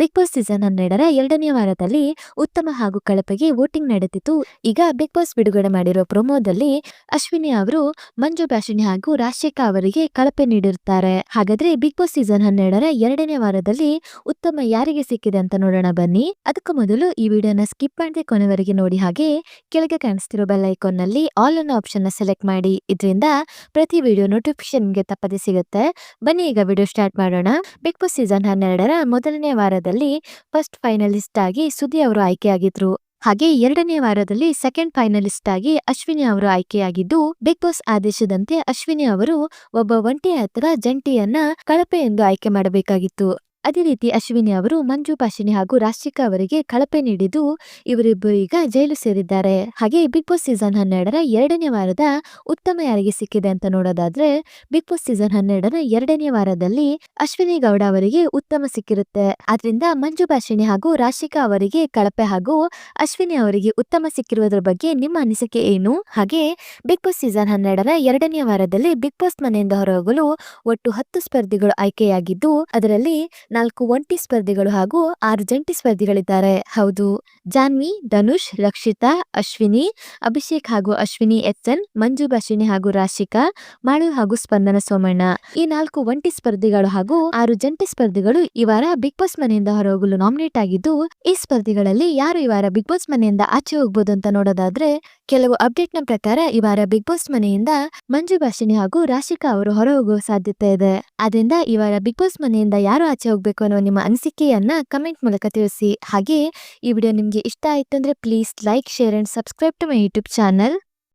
Big boss season ಹನ್ನೆರಡರ ಎರಡನೇ ವಾರದಲ್ಲಿ ಉತ್ತಮ ಹಾಗೂ ಕಳಪೆಗೆ ವೋಟಿಂಗ್ ನಡೆದಿತ್ತು. ಈಗ ಬಿಗ್ ಬಾಸ್ ಬಿಡುಗಡೆ ಮಾಡಿರುವ ಪ್ರೊಮೋದಲ್ಲಿ ಅಶ್ವಿನಿ ಅವರು, ಮಂಜು ಭಾಷಿಣಿ ಹಾಗೂ ರಾಜಶೇಖರ್ ಅವರಿಗೆ ಕಳಪೆ ನೀಡಿರುತ್ತಾರೆ. ಹಾಗಾದ್ರೆ ಬಿಗ್ ಬಾಸ್ ಸೀಸನ್ ಹನ್ನೆರಡರ ಎರಡನೇ ವಾರದಲ್ಲಿ ಉತ್ತಮ ಯಾರಿಗೆ ಸಿಕ್ಕಿದೆ ಅಂತ ನೋಡೋಣ ಬನ್ನಿ. ಅದಕ್ಕೂ ಮೊದಲು ಈ ವಿಡಿಯೋನ ಸ್ಕಿಪ್ ಮಾಡದೆ ಕೊನೆವರೆಗೆ ನೋಡಿ ಹಾಗೆ ಕೆಳಗೆ ಕಾಣಿಸ್ತಿರೋ ಬೆಲ್ ಐಕಾನ್ನಲ್ಲಿ ಆಲ್ ಅನ್ನೋ ಆಪ್ಷನ್ನ ಸೆಲೆಕ್ಟ್ ಮಾಡಿ. ಇದರಿಂದ ಪ್ರತಿ ವಿಡಿಯೋ ನೋಟಿಫಿಕೇಶನ್ಗೆ ತಪ್ಪದೆ ಸಿಗುತ್ತೆ. ಬನ್ನಿ ಈಗ ವಿಡಿಯೋ ಸ್ಟಾರ್ಟ್ ಮಾಡೋಣ. ಬಿಗ್ ಬಾಸ್ ಸೀಸನ್ ಹನ್ನೆರಡರ ಮೊದಲನೇ ವಾರದಲ್ಲಿ ಫಸ್ಟ್ ಫೈನಲಿಸ್ಟ್ ಆಗಿ ಸುದಿ ಅವರು ಆಯ್ಕೆಯಾಗಿದ್ರು. ಹಾಗೆ ಎರಡನೇ ವಾರದಲ್ಲಿ ಸೆಕೆಂಡ್ ಫೈನಲಿಸ್ಟ್ ಆಗಿ ಅಶ್ವಿನಿ ಅವರು ಆಯ್ಕೆಯಾಗಿದ್ದು ಬಿಗ್ ಬಾಸ್ ಆದೇಶದಂತೆ ಅಶ್ವಿನಿ ಅವರು ಒಬ್ಬ ಒಂಟಿ ಹತ್ರ ಜಂಟಿಯನ್ನ ಕಳಪೆ ಎಂದು ಆಯ್ಕೆ ಮಾಡಬೇಕಾಗಿತ್ತು. ಅದೇ ರೀತಿ ಅಶ್ವಿನಿ ಅವರು, ಮಂಜು ಭಾಷಿಣಿ ಹಾಗೂ ರಾಶಿಕಾ ಅವರಿಗೆ ಕಳಪೆ ನೀಡಿದ್ದು ಇವರಿಬ್ಬರು ಈಗ ಜೈಲು ಸೇರಿದ್ದಾರೆ. ಹಾಗೆ ಬಿಗ್ ಬಾಸ್ ಸೀಸನ್ ಹನ್ನೆರಡರ ಎರಡನೇ ವಾರದ ಉತ್ತಮ ಯಾರಿಗೆ ಸಿಕ್ಕಿದೆ ಅಂತ ನೋಡೋದಾದ್ರೆ, ಬಿಗ್ ಬಾಸ್ ಸೀಸನ್ ಹನ್ನೆರಡರ ಎರಡನೇ ವಾರದಲ್ಲಿ ಅಶ್ವಿನಿ ಗೌಡ ಅವರಿಗೆ ಉತ್ತಮ ಸಿಕ್ಕಿರುತ್ತೆ. ಆದ್ರಿಂದ ಮಂಜು ಭಾಷಿಣಿ ಹಾಗೂ ರಾಶಿಕಾ ಅವರಿಗೆ ಕಳಪೆ ಹಾಗೂ ಅಶ್ವಿನಿ ಅವರಿಗೆ ಉತ್ತಮ ಸಿಕ್ಕಿರುವುದರ ಬಗ್ಗೆ ನಿಮ್ಮ ಅನಿಸಿಕೆ ಏನು? ಹಾಗೆ ಬಿಗ್ ಬಾಸ್ ಸೀಸನ್ ಹನ್ನೆರಡರ ಎರಡನೇ ವಾರದಲ್ಲಿ ಬಿಗ್ ಬಾಸ್ ಮನೆಯಿಂದ ಹೊರಹೋಗಲು ಒಟ್ಟು ಹತ್ತು ಸ್ಪರ್ಧಿಗಳು ಆಯ್ಕೆಯಾಗಿದ್ದು, ಅದರಲ್ಲಿ ನಾಲ್ಕು ಒಂಟಿ ಸ್ಪರ್ಧಿಗಳು ಹಾಗೂ ಆರು ಜಂಟಿ ಸ್ಪರ್ಧಿಗಳಿದ್ದಾರೆ. ಹೌದು. ಜಾನ್ವಿ, ಧನುಷ್, ರಕ್ಷಿತಾ, ಅಶ್ವಿನಿ, ಅಭಿಷೇಕ್ ಹಾಗೂ ಅಶ್ವಿನಿ ಎಸ್ ಎನ್ ಮಂಜು ಭಾಷಿಣಿ ಹಾಗೂ ರಾಶಿಕಾ, ಮಾಳು ಹಾಗೂ ಸ್ಪಂದನ ಸೋಮಣ್ಣ. ಈ ನಾಲ್ಕು ಒಂಟಿ ಸ್ಪರ್ಧಿಗಳು ಹಾಗೂ ಆರು ಜಂಟಿ ಸ್ಪರ್ಧಿಗಳು ಈ ವಾರ ಬಿಗ್ ಬಾಸ್ ಮನೆಯಿಂದ ಹೊರಹೋಗಲು ನಾಮಿನೇಟ್ ಆಗಿದ್ದು, ಈ ಸ್ಪರ್ಧಿಗಳಲ್ಲಿ ಯಾರು ಈ ವಾರ ಬಿಗ್ ಬಾಸ್ ಮನೆಯಿಂದ ಆಚೆ ಹೋಗ್ಬೋದು ಅಂತ ನೋಡೋದಾದ್ರೆ, ಕೆಲವು ಅಪ್ಡೇಟ್ನ ಪ್ರಕಾರ ಈ ವಾರ ಬಿಗ್ ಬಾಸ್ ಮನೆಯಿಂದ ಮಂಜು ಭಾಷಿಣಿ ಹಾಗೂ ರಾಶಿಕಾ ಅವರು ಹೊರಹೋಗುವ ಸಾಧ್ಯತೆ ಇದೆ. ಆದ್ರಿಂದ ಈ ವಾರ ಬಿಗ್ ಬಾಸ್ ಮನೆಯಿಂದ ಯಾರು ಆಚೆ ಹೋಗ್ಬೇಕು ಅನ್ನೋ ನಿಮ್ಮ ಅನಿಸಿಕೆಯನ್ನ ಕಮೆಂಟ್ ಮೂಲಕ ತಿಳಿಸಿ. ಹಾಗೆ ಈ ವಿಡಿಯೋ ನಿಮ್ಗೆ ಇಷ್ಟ ಆಯ್ತು ಅಂದ್ರೆ please like, share and subscribe to my YouTube channel.